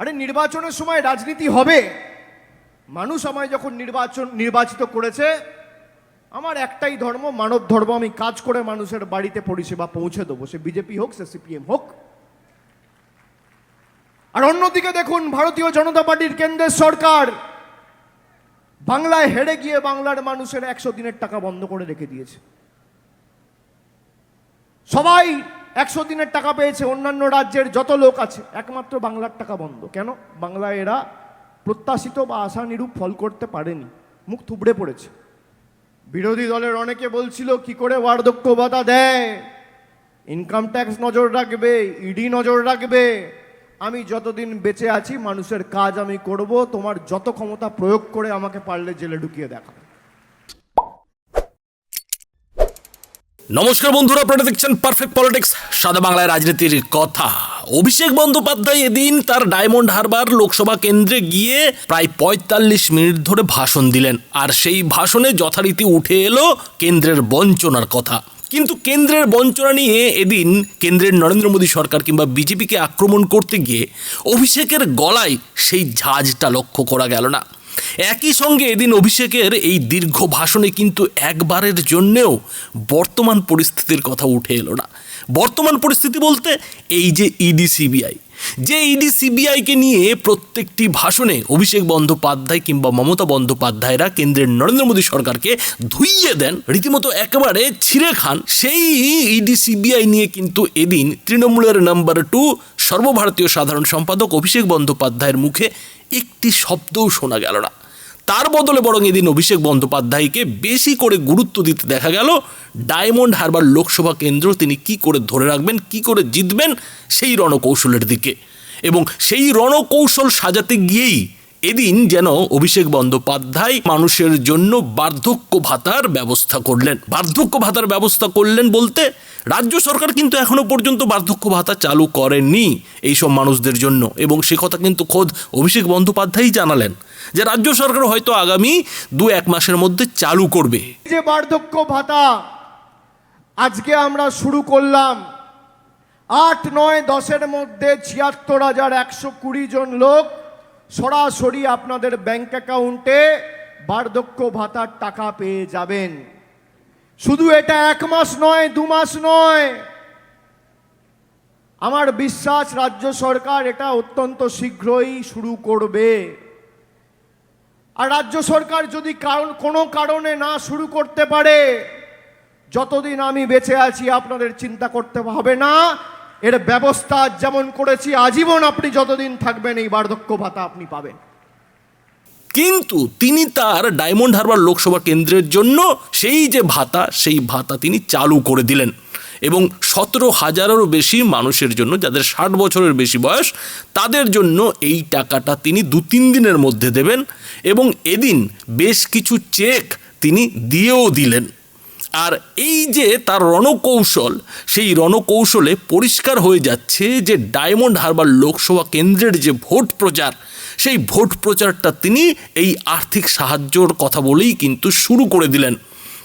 আরে নির্বাচনের সময় রাজনীতি হবে। মানুষ আমায় যখন নির্বাচন, নির্বাচিত করেছে, আমার একটাই ধর্ম, মানব ধর্ম, আমি কাজ করে মানুষের বাড়িতে পরিষেবা পৌঁছে দেবো। সে বিজেপি হোক, সে সিপিএম হোক। আর অন্যদিকে দেখুন, ভারতীয় জনতা পার্টির কেন্দ্রের সরকার বাংলায় হেরে গিয়ে বাংলার মানুষের একশো দিনের টাকা বন্ধ করে রেখে দিয়েছে। সবাই একশো দিনের টাকা পেয়েছে অন্যান্য রাজ্যের যত লোক আছে, একমাত্র বাংলার টাকা বন্ধ। কেন? বাংলায় এরা প্রত্যাশিত বা আশানিরূপ ফল করতে পারেনি। মুখ থুবড়ে পড়েছে। বিরোধী দলের অনেকে বলছিল, কি করে বার্ধক্য দেয়? ইনকাম ট্যাক্স নজর রাখবে ইডি নজর রাখবে। আমি যতদিন বেঁচে আছি, মানুষের কাজ আমি করব, তোমার যত ক্ষমতা প্রয়োগ করে আমাকে পারলে জেলে ঢুকিয়ে দেখাবে। নমস্কার বন্ধুরা, আপনারা দেখছেন পারফেক্ট পলিটিক্স সাদা বাংলায় রাজনীতির কথা। অভিষেক বন্দ্যোপাধ্যায় এদিন তার ডায়মন্ড হারবার লোকসভা কেন্দ্রে গিয়ে প্রায় পঁয়তাল্লিশ মিনিট ধরে ভাষণ দিলেন। আর সেই ভাষণে যথারীতি উঠে এলো কেন্দ্রের বঞ্চনার কথা। কিন্তু কেন্দ্রের বঞ্চনা নিয়ে এদিন কেন্দ্রের নরেন্দ্র মোদী সরকার কিংবা বিজেপিকে আক্রমণ করতে গিয়ে অভিষেকের গলায় সেই ঝাঁজটা লক্ষ্য করা গেল না। একই সঙ্গে এদিন অভিষেকের এই দীর্ঘ ভাষণে কিন্তু একবারের জন্যেও বর্তমান পরিস্থিতির কথা উঠে এলো না। বর্তমান পরিস্থিতি বলতে এই যে ইডি সিবিআই যে ইডি সিবিআইকে নিয়ে প্রত্যেকটি ভাষণে অভিষেক বন্দ্যোপাধ্যায় কিংবা মমতা বন্দ্যোপাধ্যায়রা কেন্দ্রের নরেন্দ্র মোদী সরকারকে ধুইয়ে দেন। রীতিমতো একেবারে ছিঁড়ে খান। সেই ইডি সিবিআই নিয়ে কিন্তু এদিন তৃণমূলের নাম্বার টু সর্বভারতীয় সাধারণ সম্পাদক অভিষেক বন্দ্যোপাধ্যায়ের মুখে একটি শব্দও শোনা গেল না। তার বদলে বরং এদিন অভিষেক বন্দ্যোপাধ্যায়কে বেশি করে গুরুত্ব দিতে দেখা গেল। ডায়মন্ড হারবার লোকসভা কেন্দ্র তিনি কি করে ধরে রাখবেন, কি করে জিতবেন, সেই রণকৌশলের দিকে। এবং সেই রণকৌশল সাজাতে গিয়েই এদিন যেন অভিষেক বন্দ্যোপাধ্যায় মানুষের জন্য বার্ধক্য ভাতার ব্যবস্থা করলেন। বার্ধক্য ভাতার ব্যবস্থা করলেন বলতে রাজ্য সরকার কিন্তু এখনও পর্যন্ত বার্ধক্য ভাতা চালু করেনি এইসব মানুষদের জন্য। এবং সে কথা কিন্তু খোদ অভিষেক বন্দ্যোপাধ্যায়ই জানালেন যে রাজ্য সরকার হয়তো আগামী দু এক মাসের মধ্যে চালু করবে। যে বার্ধক্য ভাতা আজকে আমরা শুরু করলাম। আট, নয়, দশের মধ্যে ছিয়াত্তর হাজার একশো কুড়ি জন লোক সরাসরি আপনাদের ব্যাংক অ্যাকাউন্টে বার্ধক্য ভাতার টাকা পেয়ে যাবেন। শুধু এটা এক মাস নয়, দু মাস নয়। আমার বিশ্বাস, রাজ্য সরকার এটা অত্যন্ত শীঘ্রই শুরু করবে। আর রাজ্য সরকার যদি কারণ, কোনো কারণে না শুরু করতে পারে, যতদিন আমি বেঁচে আছি, আপনাদের চিন্তা করতে হবে না। এর ব্যবস্থা যেমন করেছি, আজীবন আপনি যতদিন থাকবেন, এই বার্ধক্য ভাতা আপনি পাবেন। কিন্তু তিনি তার ডায়মন্ড হারবার লোকসভা কেন্দ্রের জন্য সেই যে ভাতা, সেই ভাতা তিনি চালু করে দিলেন। এবং সতেরো হাজারেরও বেশি মানুষের জন্য, যাদের ষাট বছরের বেশি বয়স, তাদের জন্য এই টাকাটা তিনি দু তিন দিনের মধ্যে দেবেন এবং এদিন বেশ কিছু চেক তিনি দিয়েও দিলেন। আর এই যে তার রণকৌশল, সেই রণকৌশলে পরিষ্কার হয়ে যাচ্ছে যে ডায়মন্ড হারবার লোকসভা কেন্দ্রের যে ভোট প্রচার সেই ভোট প্রচারটা তিনি এই আর্থিক সাহায্যর কথা বলেই কিন্তু শুরু করে দিলেন।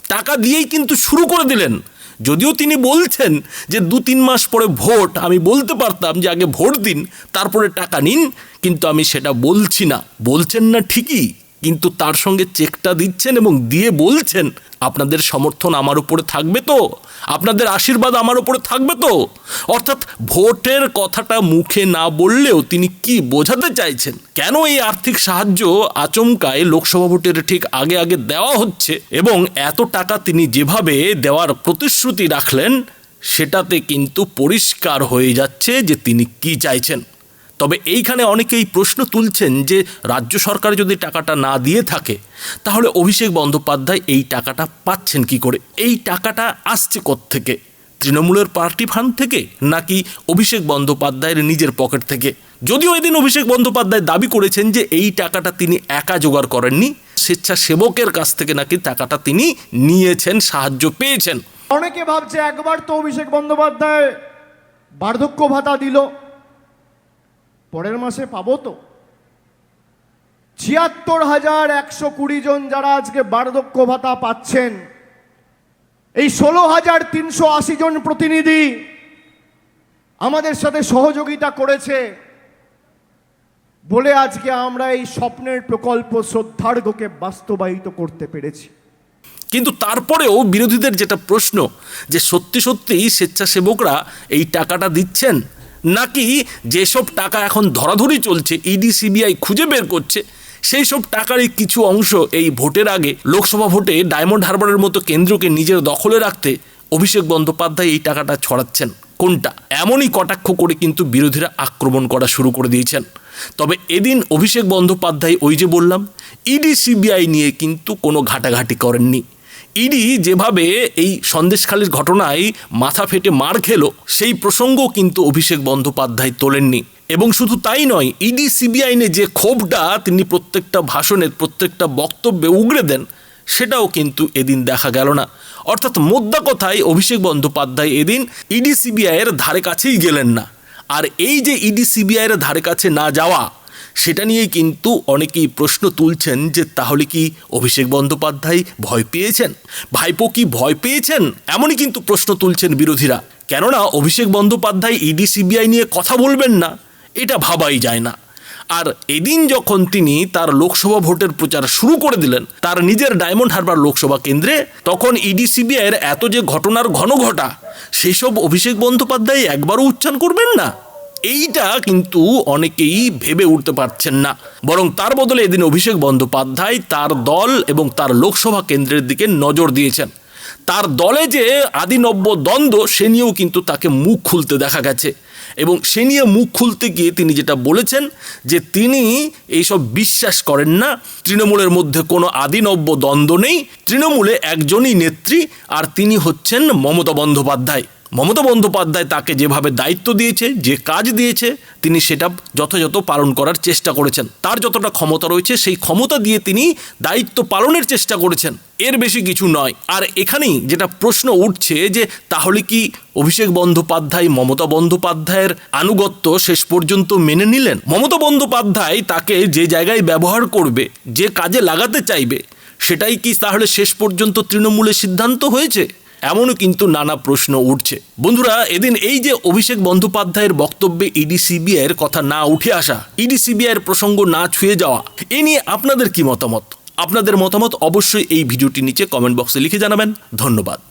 টাকা দিয়েই কিন্তু শুরু করে দিলেন। যদিও তিনি বলছেন যে দু তিন মাস পরে ভোট, আমি বলতে পারতাম যে আগে ভোট দিন, তারপরে টাকা নিন, কিন্তু আমি সেটা বলছি না। বলছেন না ঠিকই। কিন্তু তার সঙ্গে চেকটা দিচ্ছেন এবং দিয়ে বলছেন, আপনাদের সমর্থন আমার উপরে থাকবে তো? আপনাদের আশীর্বাদ আমার উপরে থাকবে তো? অর্থাৎ ভোটের কথাটা মুখে না বললেও তিনি কি বোঝাতে চাইছেন? কেন এই আর্থিক সাহায্য আচমকায় লোকসভা ভোটের ঠিক আগে আগে দেওয়া হচ্ছে এবং এত টাকা তিনি যেভাবে দেওয়ার প্রতিশ্রুতি রাখলেন, সেটাতে কিন্তু পরিষ্কার হয়ে যাচ্ছে যে তিনি কি চাইছেন। তবে এইখানে অনেকেই প্রশ্ন তুলছেন যে রাজ্য সরকার যদি টাকাটা না দিয়ে থাকে, তাহলে অভিষেক বন্দ্যোপাধ্যায় এই টাকাটা পাচ্ছেন কি করে? এই টাকাটা আসছে থেকে তৃণমূলের পার্টি ফান্ড থেকে নাকি অভিষেক বন্দ্যোপাধ্যায়ের নিজের পকেট থেকে? যদিও এদিন অভিষেক বন্দ্যোপাধ্যায় দাবি করেছেন যে এই টাকাটা তিনি একা জোগাড় করেননি, স্বেচ্ছাসেবকের কাছ থেকে নাকি টাকাটা তিনি নিয়েছেন, সাহায্য পেয়েছেন। অনেকে ভাবছে একবার তো অভিষেক বন্দ্যোপাধ্যায় বার্ধক্য ভাতা দিল। পরের মাসে পাবো তো। ছিয়াত্তর হাজার একশো কুড়ি জন যারা আজকে বার্ধক্য ভাতা পাচ্ছেন, এই ষোলো হাজার তিনশো আশি জন প্রতিনিধি আমাদের সাথে সহযোগিতা করেছে। বলে আজকে আমরা এই স্বপ্নের প্রকল্প শ্রদ্ধার্ঘকে বাস্তবায়িত করতে পেরেছি। কিন্তু তারপরেও বিরোধীদের যেটা প্রশ্ন, যে সত্যি সত্যিই স্বেচ্ছাসেবকরা এই টাকাটা দিচ্ছেন নাকি যেসব টাকা এখন ধরাধরি চলছে ইডি সিবিআই খুঁজে বের করছে সেই সব টাকারই কিছু অংশ এই ভোটের আগে লোকসভা ভোটে ডায়মন্ড হারবারের মতো কেন্দ্রকে নিজের দখলে রাখতে অভিষেক বন্দ্যোপাধ্যায় এই টাকাটা ছড়াচ্ছেন। কোনটা? এমনই কটাক্ষ করে কিন্তু বিরোধীরা আক্রমণ করা শুরু করে দিয়েছেন। তবে এদিন অভিষেক বন্দ্যোপাধ্যায় ওই যে বললাম ইডি সিবিআই নিয়ে কিন্তু কোনো ঘাটাঘাটি করেননি। ইডি যেভাবে এই সন্দেশখালীর ঘটনায় মাথা ফেটে মার খেলো, সেই প্রসঙ্গ কিন্তু অভিষেক বন্দ্যোপাধ্যায় তোলেননি। এবং শুধু তাই নয়, ইডি সিবিআই নিয়ে যে ক্ষোভটা তিনি প্রত্যেকটা ভাষণের প্রত্যেকটা বক্তব্যে উগড়ে দেন, সেটাও কিন্তু এদিন দেখা গেল না। অর্থাৎ মোদ্দা কথায় অভিষেক বন্দ্যোপাধ্যায় এদিন ইডি সিবিআইয়ের ধারে কাছেই গেলেন না। আর এই যে ইডি সিবিআইয়ের ধারে কাছে না যাওয়া সেটা নিয়ে কিন্তু অনেকেই প্রশ্ন তুলছেন যে তাহলে কি অভিষেক বন্দ্যোপাধ্যায় ভয় পেয়েছেন? ভাইপো কি ভয় পেয়েছেন? এমনই কিন্তু প্রশ্ন তুলছেন বিরোধীরা। কেননা অভিষেক বন্দ্যোপাধ্যায় ইডি, সিবিআই নিয়ে কথা বলবেন না, এটা ভাবাই যায় না। আর এদিন যখন তিনি তার লোকসভা ভোটের প্রচার শুরু করে দিলেন, তার নিজের ডায়মন্ড হারবার লোকসভা কেন্দ্রে, তখন ইডি, সিবিআইয়ের এত যে ঘটনার ঘন ঘটা সেসব অভিষেক বন্দ্যোপাধ্যায় একবারও উচ্চারণ করবেন না? এইটা কিন্তু অনেকেই ভেবে উঠতে পারছেন না। বরং তার বদলে এদিন অভিষেক বন্দ্যোপাধ্যায় তার দল এবং তার লোকসভা কেন্দ্রের দিকে নজর দিয়েছেন। তার দলে যে আদিনব্য দ্বন্দ্ব, সে নিয়েও কিন্তু তাকে মুখ খুলতে দেখা গেছে। এবং সে নিয়ে মুখ খুলতে গিয়ে তিনি যেটা বলেছেন যে তিনি এইসব বিশ্বাস করেন না। তৃণমূলের মধ্যে কোনো আদিনব্য দ্বন্দ্ব নেই। তৃণমূলে একজনই নেত্রী আর তিনি হচ্ছেন মমতা বন্দ্যোপাধ্যায়। মমতা বন্দ্যোপাধ্যায় তাকে যেভাবে দায়িত্ব দিয়েছে, যে কাজ দিয়েছে, তিনি সেটা যথাযথ পালন করার চেষ্টা করেছেন। তার যতটা ক্ষমতা রয়েছে, সেই ক্ষমতা দিয়ে তিনি দায়িত্ব পালনের চেষ্টা করেছেন। এর বেশি কিছু নয়। আর এখানেই যেটা প্রশ্ন উঠছে যে, তাহলে কি অভিষেক বন্দ্যোপাধ্যায়, মমতা বন্দ্যোপাধ্যায়ের আনুগত্য শেষ পর্যন্ত মেনে নিলেন? মমতা বন্দ্যোপাধ্যায় তাকে যে জায়গায় ব্যবহার করবে, যে কাজে লাগাতে চাইবে, সেটাই কি তাহলে শেষ পর্যন্ত তৃণমূলের সিদ্ধান্ত হয়েছে? এমনও কিন্তু নানা প্রশ্ন উঠছে। বন্ধুরা, এদিন এই যে অভিষেক বন্দ্যোপাধ্যায়ের বক্তব্যে ইডি সিবিআইয়ের কথা না উঠে আসা, ইডি সিবিআইয়ের প্রসঙ্গ না ছুঁয়ে যাওয়া, এ নিয়ে আপনাদের কি মতামত? আপনাদের মতামত অবশ্যই এই ভিডিওটি নিচে কমেন্ট বক্সে লিখে জানাবেন। ধন্যবাদ।